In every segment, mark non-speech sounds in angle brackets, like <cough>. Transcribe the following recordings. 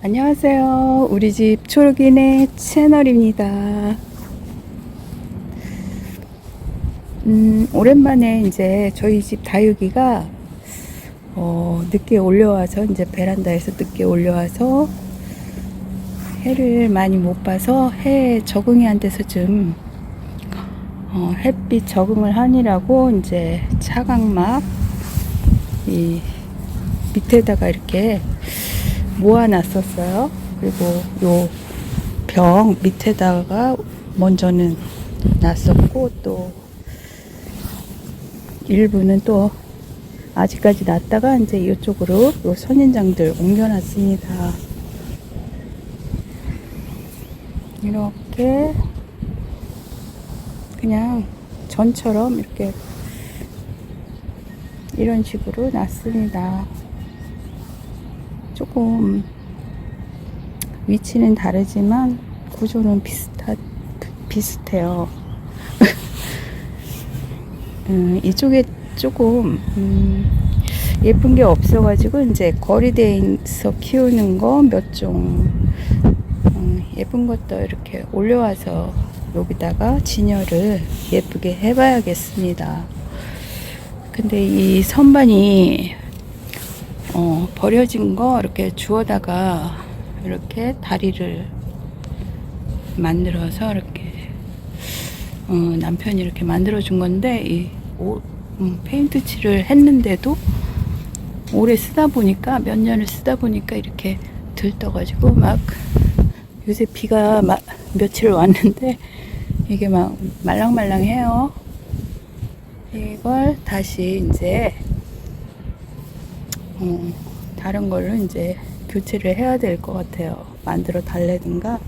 안녕하세요. 우리 집 초록이네 채널입니다. 음, 오랜만에 이제 저희 집 다육이가 어, 늦게 올려와서 이제 베란다에서 늦게 올려와서 해를 많이 못 봐서 해 적응이 안 돼서 좀 어, 햇빛 적응을 하느라고 이제 차광막 이 밑에다가 이렇게 모아놨었어요. 그리고 요 병 밑에다가 먼저는 놨었고 또 일부는 또 아직까지 놨다가 이제 이쪽으로 요 선인장들 옮겨놨습니다. 이렇게 그냥 전처럼 이렇게 이런 식으로 놨습니다. 조금 위치는 다르지만 구조는 비슷하, 비슷해요. <laughs> 음, 이쪽에 조금 음, 예쁜 게 없어가지고 이제 거리대에서 키우는 거 몇종 음, 예쁜 것도 이렇게 올려와서 여기다가 진열을 예쁘게 해봐야겠습니다. 근데 이 선반이 어, 버려진 거 이렇게 주워다가 이렇게 다리를 만들어서 이렇게 어, 남편이 이렇게 만들어 준 건데 이 오, 음, 페인트 칠을 했는데도 오래 쓰다 보니까 몇 년을 쓰다 보니까 이렇게 들떠가지고 막 요새 비가 마, 며칠 왔는데 이게 막 말랑말랑해요. 이걸 다시 이제 어, 다른 걸로 이제 교체를 해야 될 것 같아요. 만들어 달래든가.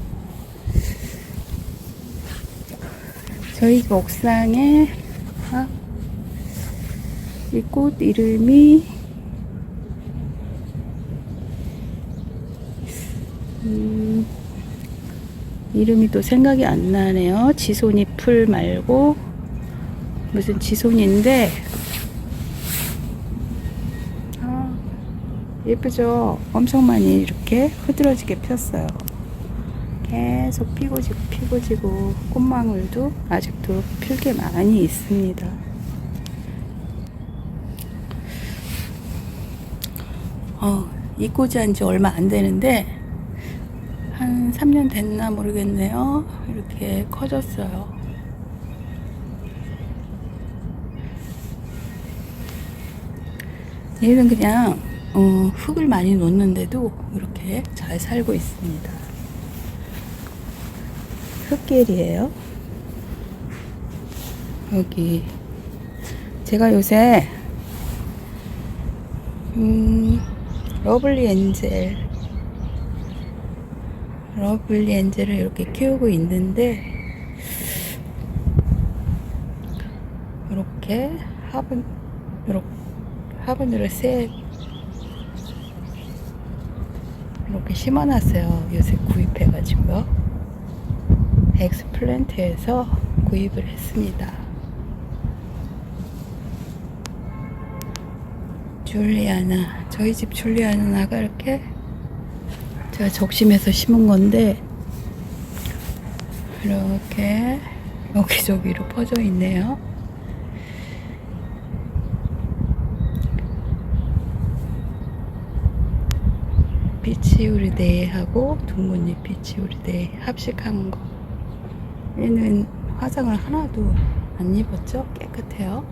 저희 집 옥상에 아, 이 꽃 이름이 음, 이름이 또 생각이 안 나네요. 지손이 풀 말고 무슨 지손인데 아, 예쁘죠? 엄청 많이 이렇게 흐드러지게 폈어요. 계속 피고 지고 피고 지고 꽃망울도 아직도 필게 많이 있습니다. 어, 이 꽃이 한지 얼마 안 되는데 한 3년 됐나 모르겠네요. 이렇게 커졌어요. 얘는 그냥 어, 흙을 많이 놓는데도 이렇게 잘 살고 있습니다. 흙길이에요. 여기 제가 요새 음, 러블리 엔젤 러블리 엔젤을 이렇게 키우고 있는데 이렇게 화분 이렇게 화분으로 새 이렇게 심어놨어요. 요새 구입해가지고요. 엑스플랜트에서 구입을 했습니다. 줄리아나 저희 집 줄리아나가 이렇게 제가 적심해서 심은 건데 이렇게 여기저기로 퍼져 있네요. 피 치우리데이하고 둥근잎 피치우리데이 합식한 거. 얘는 화장을 하나도 안 입었죠? 깨끗해요.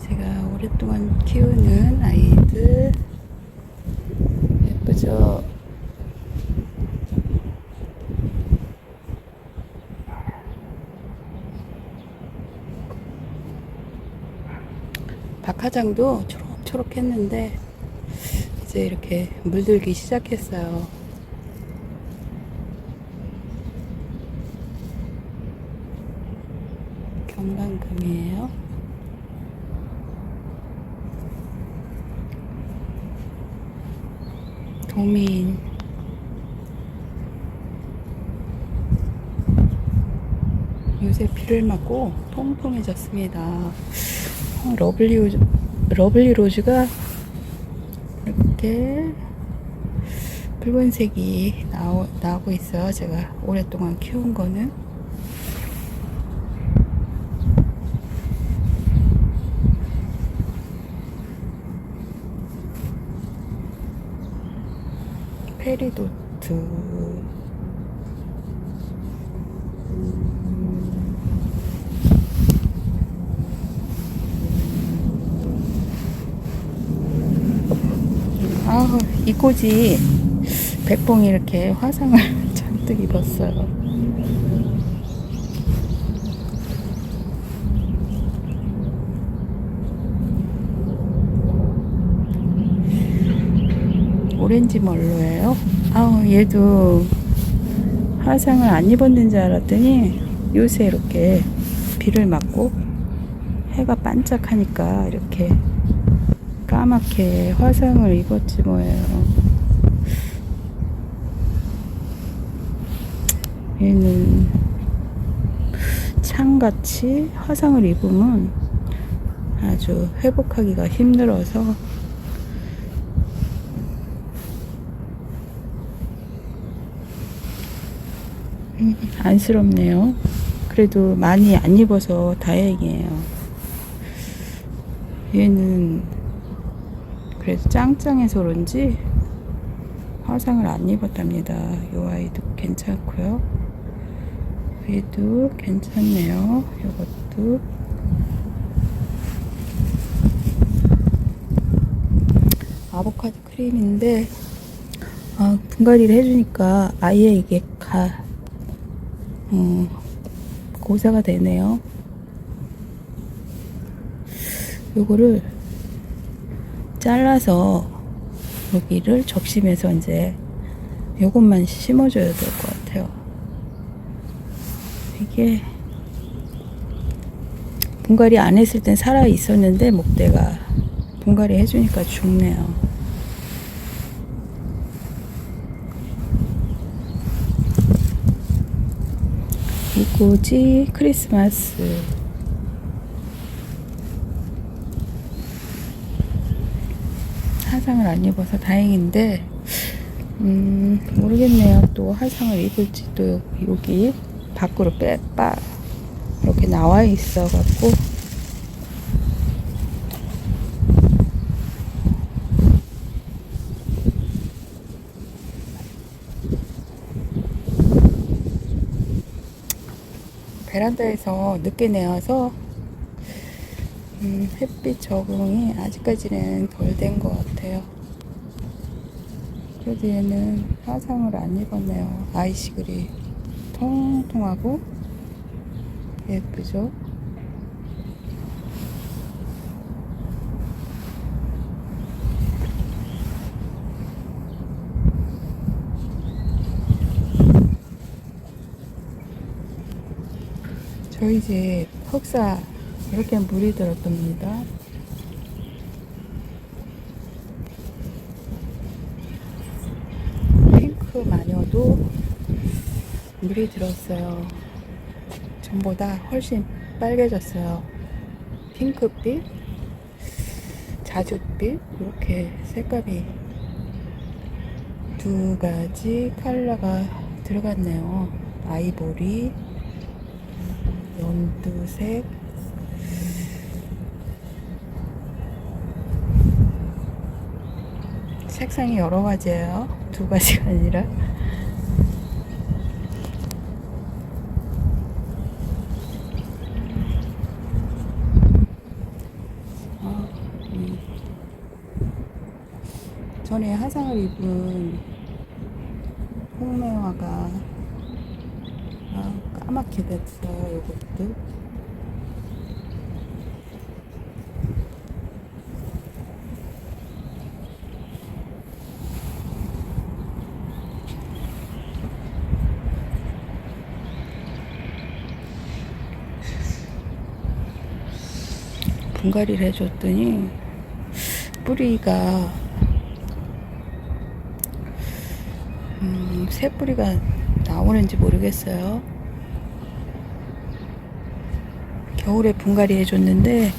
제가 오랫동안 키우는 아이들 예쁘죠? 박하장도 초록초록 했는데 이제 이렇게 물들기 시작했어요. 경방금이에요. 도민 요새 비를 맞고 통통해졌습니다. 어, 러블리 러블리 로즈가 이렇게 붉은색이 나오, 나오고 있어요. 제가 오랫동안 키운 거는. 페리도트. 아우, 이 꽃이 백봉이 이렇게 화상을 <laughs> 잔뜩 입었어요. 오렌지 멀로예요. 아우, 얘도 화상을 안 입었는 줄 알았더니 요새 이렇게 비를 맞고 해가 반짝하니까 이렇게 까맣게 화상을 입었지 뭐예요. 얘는 창같이 화상을 입으면 아주 회복하기가 힘들어서 음, 안쓰럽네요. 그래도 많이 안 입어서 다행이에요. 얘는 그래도 짱짱해서 그런지 화상을 안 입었답니다. 이 아이도 괜찮고요. 얘도 괜찮네요. 이것도 아보카도 크림인데 아, 분갈이를 해주니까 아예 이게 가 어, 고사가 되네요. 요거를 잘라서 여기를 적심해서 이제 요것만 심어줘야 될 것 같아요. 이게 분갈이 안 했을 땐 살아 있었는데 목대가 분갈이 해주니까 죽네요. 이꼬지 크리스마스 화상을 안 입어서 다행인데 음 모르겠네요. 또 화상을 입을지 또 여기 밖으로 빼빠. 이렇게 나와 있어 갖고. 베란다에서 늦게 내와서 음, 햇빛 적응이 아직까지는 덜 된 것 같아요. 그래도 얘는 화상을 안 입었네요. 아이시글이 통통하고 예쁘죠? 저희 집 흑사 이렇게 물이 들었답니다. 핑크 마녀도 물이 들었어요. 전보다 훨씬 빨개졌어요. 핑크빛, 자줏빛 이렇게 색감이 두 가지 컬러가 들어갔네요. 아이보리, 연두색, 색상이 여러 가지예요. 두 가지가 아니라. 아, 음. 전에 화상을 입은 홍매화가 아, 까맣게 됐어요. 이것도. 분갈이를 해줬더니 뿌리가 음, 새 뿌리가 나오는지 모르겠어요. 겨울에 분갈이 해줬는데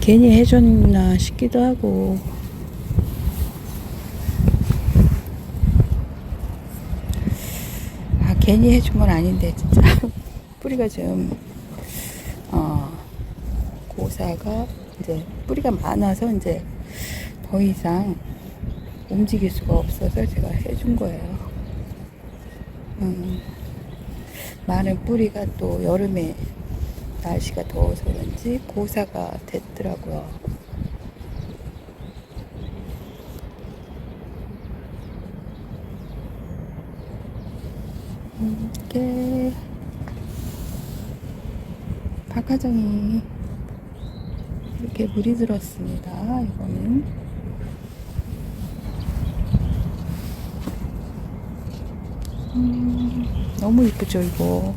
괜히 해줬나 싶기도 하고 괜히 해준 건 아닌데 진짜 <laughs> 뿌리가 좀 어, 고사가 이제 뿌리가 많아서 이제 더 이상 움직일 수가 없어서 제가 해준 거예요. 음, 많은 뿌리가 또 여름에 날씨가 더워서 그런지 고사가 됐더라고요. 음, 이게 박하정이 이렇게 물이 들었습니다. 이거는 음, 너무 이쁘죠 이거.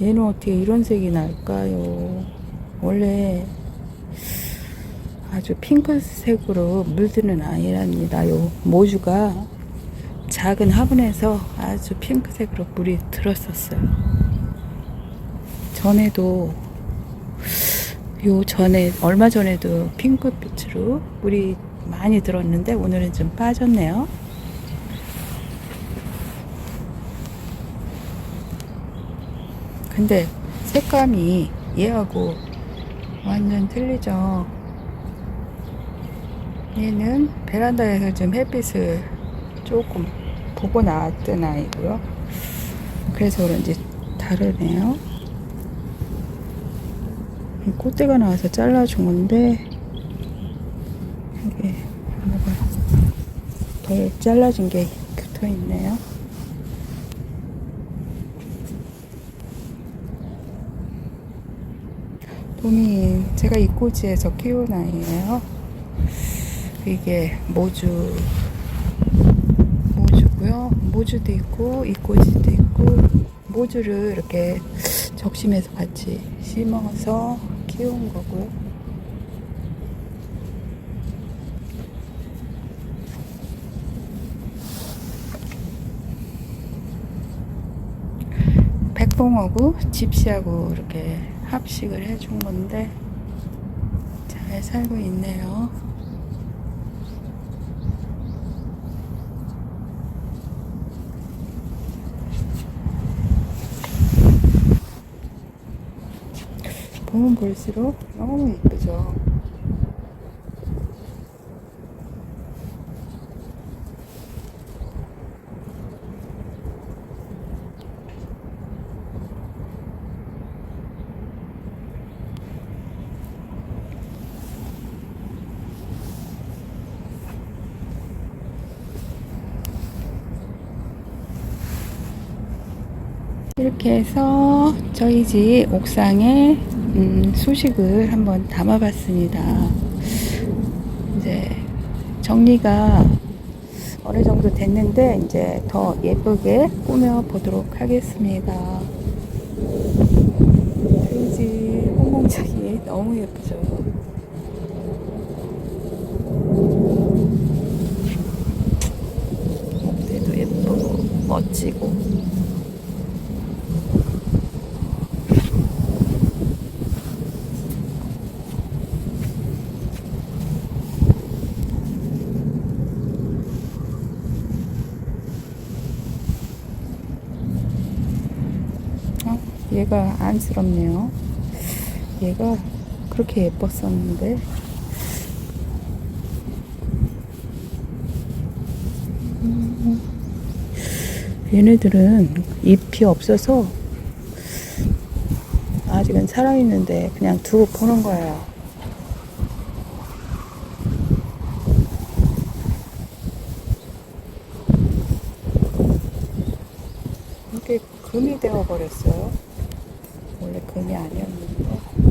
얘는 어떻게 이런 색이 날까요? 원래 아주 핑크색으로 물드는 아이랍니다. 요 모주가 작은 화분에서 아주 핑크색으로 물이 들었었어요. 전에도 요 전에 얼마 전에도 핑크빛으로 물이 많이 들었는데 오늘은 좀 빠졌네요. 근데 색감이 얘하고 완전 틀리죠. 얘는 베란다에서 좀 햇빛을 조금 보고 나왔던 아이고요. 그래서 그런지 다르네요. 이 꽃대가 나와서 잘라준 건데 여기 뭐가 덜 잘라진 게 붙어 있네요. 봄이 제가 이꼬지에서 키운 아이예요. 이게 모주 모주고요. 모주도 있고 이꼬지도 있고 모주를 이렇게 적심해서 같이 심어서 키운 거고요. 백봉하고 집시하고 이렇게 합식을 해준 건데 잘 살고 있네요. 보면 볼수록 너무 예쁘죠. 이렇게 해서 저희 집 옥상에 음, 소식을 한번 담아봤습니다. 이제 정리가 어느 정도 됐는데 이제 더 예쁘게 꾸며 보도록 하겠습니다. 집 홍공장이 너무 예쁘죠. 목대도 예쁘고 멋지고 어, 얘가 안쓰럽네요. 얘가 그렇게 예뻤었는데. 음, 얘네들은 잎이 없어서 아직은 살아있는데 그냥 두고 보는 거예요. 이게 금이 되어 버렸어요. 금이 아니었는데.